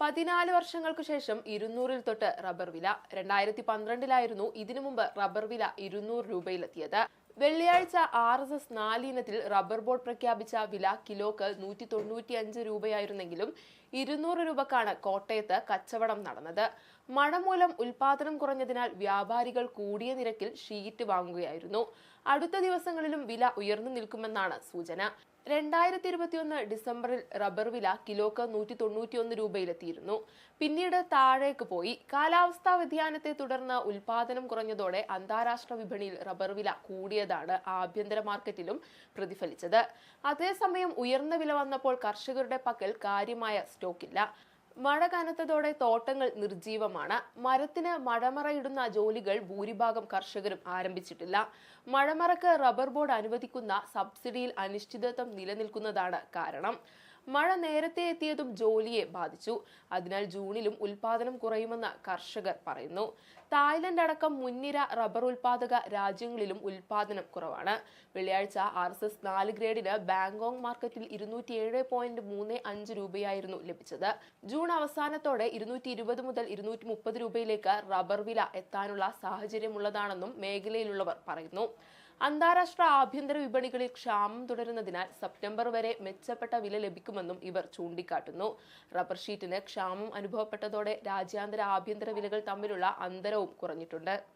പതിനാല് വർഷങ്ങൾക്ക് ശേഷം ഇരുന്നൂറിൽ തൊട്ട് റബ്ബർ വില രണ്ടായിരത്തി പന്ത്രണ്ടിലായിരുന്നു ഇതിനു മുമ്പ് റബ്ബർ വില ഇരുന്നൂറ് രൂപയിലെത്തിയത്. വെള്ളിയാഴ്ച ആർ എസ് എസ് നാലിനത്തിൽ റബ്ബർ ബോർഡ് പ്രഖ്യാപിച്ച വില കിലോക്ക് നൂറ്റി തൊണ്ണൂറ്റി അഞ്ച് രൂപയായിരുന്നെങ്കിലും ഇരുന്നൂറ് രൂപക്കാണ് കോട്ടയത്ത് കച്ചവടം നടന്നത്. മഴ മൂലം ഉൽപാദനം കുറഞ്ഞതിനാൽ വ്യാപാരികൾ കൂടിയ നിരക്കിൽ ഷീറ്റ് വാങ്ങുകയായിരുന്നു. അടുത്ത ദിവസങ്ങളിലും വില ഉയർന്നു നിൽക്കുമെന്നാണ് സൂചന. രണ്ടായിരത്തി ഇരുപത്തിയൊന്ന് ഡിസംബറിൽ റബ്ബർ വില കിലോക്ക് നൂറ്റി തൊണ്ണൂറ്റിയൊന്ന് രൂപയിലെത്തിയിരുന്നു. പിന്നീട് താഴേക്ക് പോയി. കാലാവസ്ഥാ വ്യതിയാനത്തെ തുടർന്ന് ഉൽപാദനം കുറഞ്ഞതോടെ അന്താരാഷ്ട്ര വിപണിയിൽ റബ്ബർ വില കൂടിയതാണ് ആഭ്യന്തര മാർക്കറ്റിലും പ്രതിഫലിച്ചത്. അതേസമയം ഉയർന്ന വില വന്നപ്പോൾ കർഷകരുടെ പക്കൽ കാര്യമായ സ്റ്റോക്കില്ല. മഴ കനത്തതോടെ തോട്ടങ്ങൾ നിർജീവമാണ് മരത്തിന് മഴമറയിടുന്ന ജോലികൾ ഭൂരിഭാഗം കർഷകരും ആരംഭിച്ചിട്ടില്ല. മഴമറക്ക് റബ്ബർ ബോർഡ് അനുവദിക്കുന്ന സബ്സിഡിയിൽ അനിശ്ചിതത്വം നിലനിൽക്കുന്നതാണ് കാരണം. മഴ നേരത്തെ എത്തിയതും ജോലിയെ ബാധിച്ചു. അതിനാൽ ജൂണിലും ഉൽപാദനം കുറയുമെന്ന് കർഷകർ പറയുന്നു. തായ്ലൻഡ് അടക്കം മുൻനിര റബ്ബർ ഉൽപാദക രാജ്യങ്ങളിലും ഉൽപാദനം കുറവാണ്. വെള്ളിയാഴ്ച ആർ എസ് എസ് നാല് ഗ്രേഡിന് ബാങ്കോങ് മാർക്കറ്റിൽ ഇരുന്നൂറ്റി ഏഴ് പോയിന്റ് മൂന്ന് അഞ്ച് രൂപയായിരുന്നു ലഭിച്ചത്. ജൂൺ അവസാനത്തോടെ ഇരുന്നൂറ്റി ഇരുപത് മുതൽ ഇരുന്നൂറ്റി മുപ്പത് രൂപയിലേക്ക് റബ്ബർ വില എത്താനുള്ള സാഹചര്യമുള്ളതാണെന്നും മേഖലയിലുള്ളവർ പറയുന്നു. അന്താരാഷ്ട്ര ആഭ്യന്തര വിപണികളിൽ ക്ഷാമം തുടരുന്നതിനാൽ സെപ്റ്റംബർ വരെ മെച്ചപ്പെട്ട വില ലഭിക്കുമെന്നും ഇവർ ചൂണ്ടിക്കാട്ടുന്നു. റബ്ബർ ഷീറ്റിന് ക്ഷാമം അനുഭവപ്പെട്ടതോടെ രാജ്യാന്തര ആഭ്യന്തര വിലകൾ തമ്മിലുള്ള അന്തരവും കുറഞ്ഞിട്ടുണ്ട്.